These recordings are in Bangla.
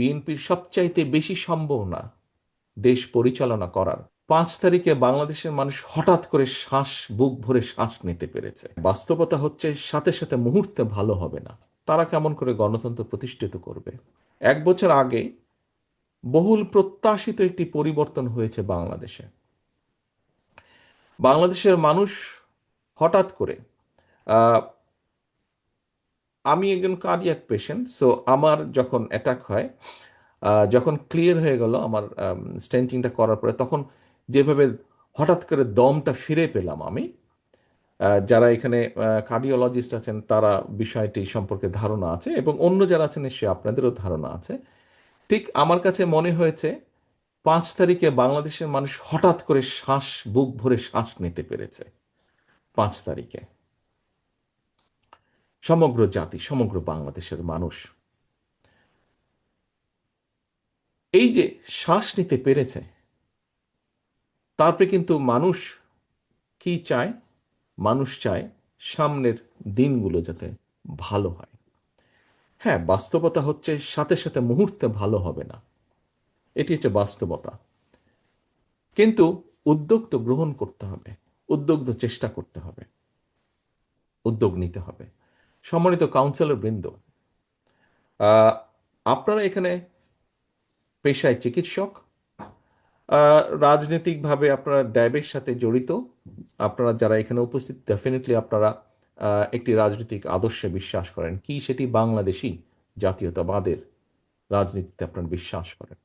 বিএনপির সবচাইতে বেশি সম্ভাবনা দেশ পরিচালনা করার। পাঁচ তারিখে বাংলাদেশের মানুষ হঠাৎ করে শ্বাস, বুক ভরে শ্বাস নিতে পেরেছে। বাস্তবতা হচ্ছে সাথে সাথে মুহূর্তে ভালো হবে না। তারা কেমন করে গণতন্ত্র প্রতিষ্ঠিত করবে? এক বছর আগে বহুল প্রত্যাশিত একটি পরিবর্তন হয়েছে বাংলাদেশে। বাংলাদেশের মানুষ হঠাৎ করে আমি একজন কার্ডিয়াক পেশেন্ট সো আমার যখন অ্যাটাক হয় যখন ক্লিয়ার হয়ে গেল আমার স্টেন্টিংটা করার পরে, তখন যেভাবে হঠাৎ করে দমটা ফিরে পেলাম আমি যারা এখানে কার্ডিওলজিস্ট আছেন, তারা বিষয়টি সম্পর্কে ধারণা আছে এবং অন্য যারা আছেন সে আপনাদেরও ধারণা আছে। ঠিক আমার কাছে মনে হয়েছে, পাঁচ তারিখে বাংলাদেশের মানুষ হঠাৎ করে শ্বাস, বুক ভরে শ্বাস নিতে পেরেছে, পাঁচ তারিখে। সমগ্র জাতি, সমগ্র বাংলাদেশের মানুষ। এই যে শ্বাস নিতে পেরেছে, তারপরে কিন্তু মানুষ কি চায়? মানুষ চায় সামনের দিনগুলো যাতে ভালো হয়। হ্যাঁ বাস্তবতা হচ্ছে সাথে সাথে মুহূর্তে ভালো হবে না। এটি হচ্ছে বাস্তবতা। কিন্তু উদ্যোগ তো গ্রহণ করতে হবে, উদ্যোগ তো চেষ্টা করতে হবে, উদ্যোগ নিতে হবে। সম্মানিত কাউন্সিলর বৃন্দ আপনারা এখানে পেশায় চিকিৎসক রাজনৈতিকভাবে আপনারা ড্যাবের সাথে জড়িত, আপনারা যারা এখানে উপস্থিত ডেফিনেটলি আপনারা একটি রাজনৈতিক আদর্শে বিশ্বাস করেন। কি সেটি বাংলাদেশি জাতীয়তাবাদের রাজনীতিতে আপনারা বিশ্বাস করেন?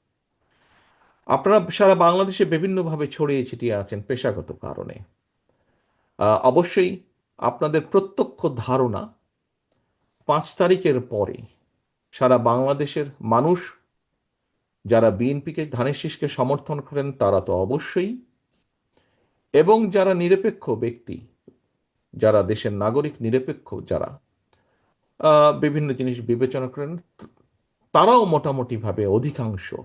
আপনারা সারা বাংলাদেশে বিভিন্নভাবে ছড়িয়ে ছিটিয়ে আছেন পেশাগত কারণে। অবশ্যই আপনাদের প্রত্যক্ষ ধারণা পাঁচ তারিখের পরে সারা বাংলাদেশের মানুষ যারা বিএনপিকে, ধানের শীষকে সমর্থন করেন, তারা তো অবশ্যই। এবং যারা নিরপেক্ষ ব্যক্তি, যারা দেশের নাগরিক নিরপেক্ষ, যারা বিভিন্ন জিনিস বিবেচনা করেন, তারাও মোটামুটিভাবে অধিকাংশ।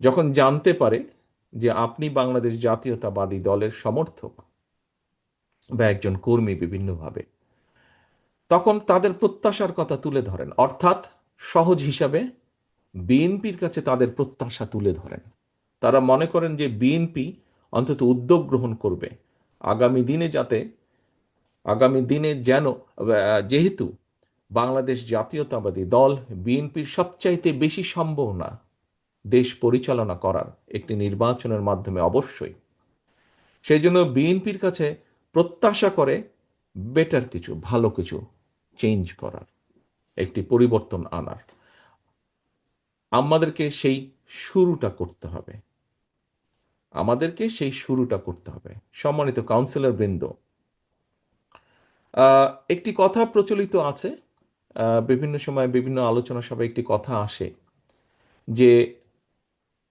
যখন জানতে পারে যে আপনি বাংলাদেশ জাতীয়তাবাদী দলের সমর্থক বা একজন কর্মী বিভিন্নভাবে তখন তাদের প্রত্যাশার কথা তুলে ধরেন। অর্থাৎ সহজ হিসাবে বিএনপির কাছে তাদের প্রত্যাশা তুলে ধরেন। তারা মনে করেন যে বিএনপি অন্তত উদ্যোগ গ্রহণ করবে। আগামী দিনে যাতে, আগামী দিনে যেন যেহেতু বাংলাদেশ জাতীয়তাবাদী দল বিএনপির সবচাইতে বেশি সম্ভাবনা দেশ পরিচালনা করার একটি নির্বাচনের মাধ্যমে অবশ্যই। সেই জন্য বিএনপির কাছে প্রত্যাশা করে বেটার কিছু, ভালো কিছু চেঞ্জ করার, একটি পরিবর্তন আনার। আমাদেরকে সেই শুরুটা করতে হবে। আমাদেরকে সেই শুরুটা করতে হবে। সম্মানিত কাউন্সিলর বৃন্দ একটি কথা প্রচলিত আছে বিভিন্ন সময় বিভিন্ন আলোচনা সভায় একটি কথা আসে যে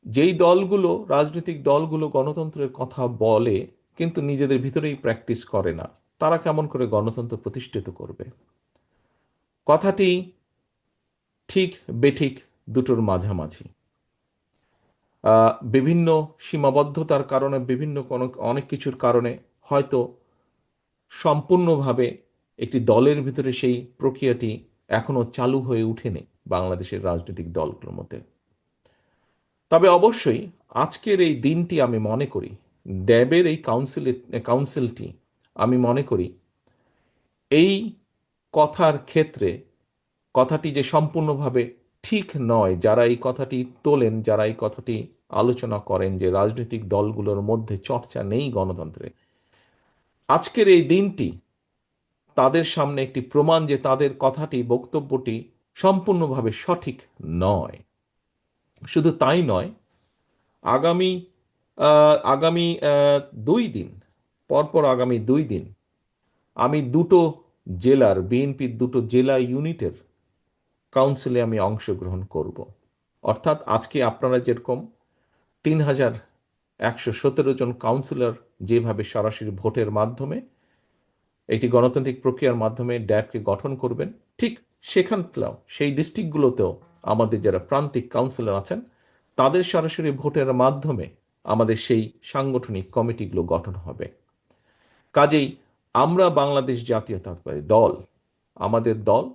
যেই দলগুলো, রাজনৈতিক দলগুলো গণতন্ত্রের কথা বলে কিন্তু নিজেদের ভিতরেই প্র্যাকটিস করে না, তারা কেমন করে গণতন্ত্র প্রতিষ্ঠিত করবে? কথাটি ঠিক, বেঠিক দুটোর মাঝামাঝি। বিভিন্ন সীমাবদ্ধতার কারণে, বিভিন্ন কোনো, অনেক কিছুর কারণে হয়তো সম্পূর্ণভাবে একটি দলের ভিতরে সেই প্রক্রিয়াটি এখনও চালু হয়ে ওঠেনি বাংলাদেশের রাজনৈতিক দলগুলোর মধ্যে। তবে অবশ্যই আজকের এই দিনটি আমি মনে করি, ড্যাবের এই কাউন্সিল কাউন্সিলটি আমি মনে করি, এই কথার ক্ষেত্রে কথাটি যে সম্পূর্ণভাবে ঠিক নয়, যারা এই কথাটি তোলেন, যারা এই কথাটি আলোচনা করেন যে রাজনৈতিক দলগুলোর মধ্যে চর্চা নেই গণতন্ত্রে, আজকের এই দিনটি তাদের সামনে একটি প্রমাণ যে তাদের কথাটি, বক্তব্যটি সম্পূর্ণভাবে সঠিক নয়। শুধু তাই নয়, আগামী আগামী দুই দিন, পরপর আগামী দুই দিন আমি দুটো জেলার বিএনপির দুটো জেলা ইউনিটের কাউন্সিলে আমি অংশগ্রহণ করব। অর্থাৎ আজকে আপনারা যেরকম তিন হাজার একশো সতেরো জন কাউন্সিলর যেভাবে সরাসরি ভোটের মাধ্যমে একটি গণতান্ত্রিক প্রক্রিয়ার মাধ্যমে ড্যাবকে গঠন করবেন, ঠিক সেখানটাও, সেই ডিস্ট্রিক্টগুলোতেও আমাদের যারা প্রান্তিক কাউন্সিলর আছেন, তাদের সরাসরি ভোটের মাধ্যমে আমাদের সেই সাংগঠনিক কমিটিগুলো গঠন হবে। কাজেই আমরা বাংলাদেশ জাতীয়তাবাদী দল, আমাদের দল,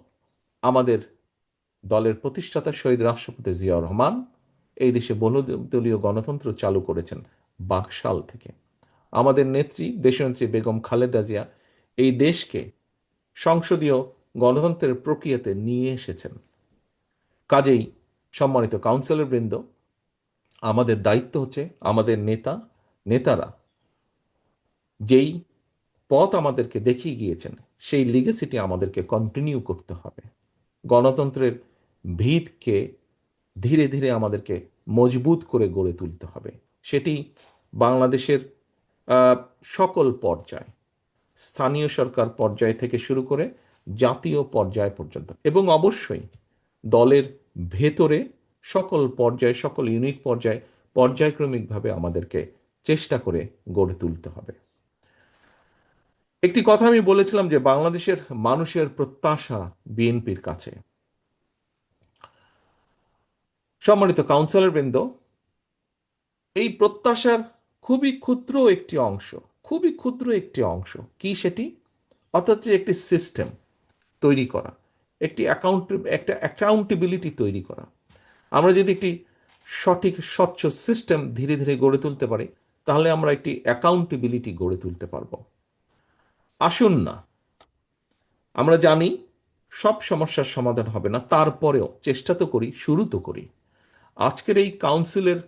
আমাদের দলের প্রতিষ্ঠাতা শহীদ রাষ্ট্রপতি জিয়াউর রহমান এই দেশে বহুদলীয় গণতন্ত্র চালু করেছেন বাকশাল থেকে। আমাদের নেত্রী, দেশনেত্রী বেগম খালেদা জিয়া এই দেশকে সংসদীয় গণতন্ত্রের প্রক্রিয়াতে নিয়ে এসেছেন। কাজেই সম্মানিত কাউন্সিলর বৃন্দ, আমাদের দায়িত্ব হচ্ছে আমাদের নেতা, নেতারা যেই পথ আমাদেরকে দেখিয়ে গিয়েছেন, সেই লিগেসিটি আমাদেরকে কন্টিনিউ করতে হবে। গণতন্ত্রের ভিতকে ধীরে ধীরে আমাদেরকে মজবুত করে গড়ে তুলতে হবে। সেটি বাংলাদেশের সকল পর্যায়, স্থানীয় সরকার পর্যায় থেকে শুরু করে জাতীয় পর্যায় পর্যন্ত এবং অবশ্যই দলের ভেতরে সকল পর্যায়ে, সকল ইউনিট পর্যায়ে পর্যায়ক্রমিকভাবে আমাদেরকে চেষ্টা করে গড়ে তুলতে হবে। একটি কথা আমি বলেছিলাম যে বাংলাদেশের মানুষের প্রত্যাশা বিএনপির কাছে। সম্মানিত কাউন্সিলর বৃন্দ এই প্রত্যাশার খুবই ক্ষুদ্র একটি অংশ, খুবই ক্ষুদ্র একটি অংশ। কি সেটি? অর্থাৎ যে একটি সিস্টেম তৈরি করা, একটি অ্যাকাউন্ট একটা অ্যাকাউন্টেবিলিটি তৈরি করা। আমরা যদি একটি সঠিক, স্বচ্ছ সিস্টেম ধীরে ধীরে গড়ে তুলতে পারি, তাহলে আমরা একটি অ্যাকাউন্টেবিলিটি গড়ে তুলতে পারব। আসুন না। আমরা জানি সব সমস্যার সমাধান হবে না, তারপরেও চেষ্টা তো করি, শুরু তো করি। আজকের এই কাউন্সিলের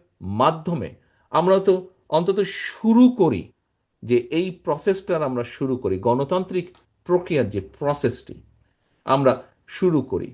মাধ্যমে আমরা তো অন্তত শুরু করি যে এই প্রসেসটার আমরা শুরু করি, গণতান্ত্রিক প্রক্রিয়ার যে প্রসেসটি, আমরা শুরু করি।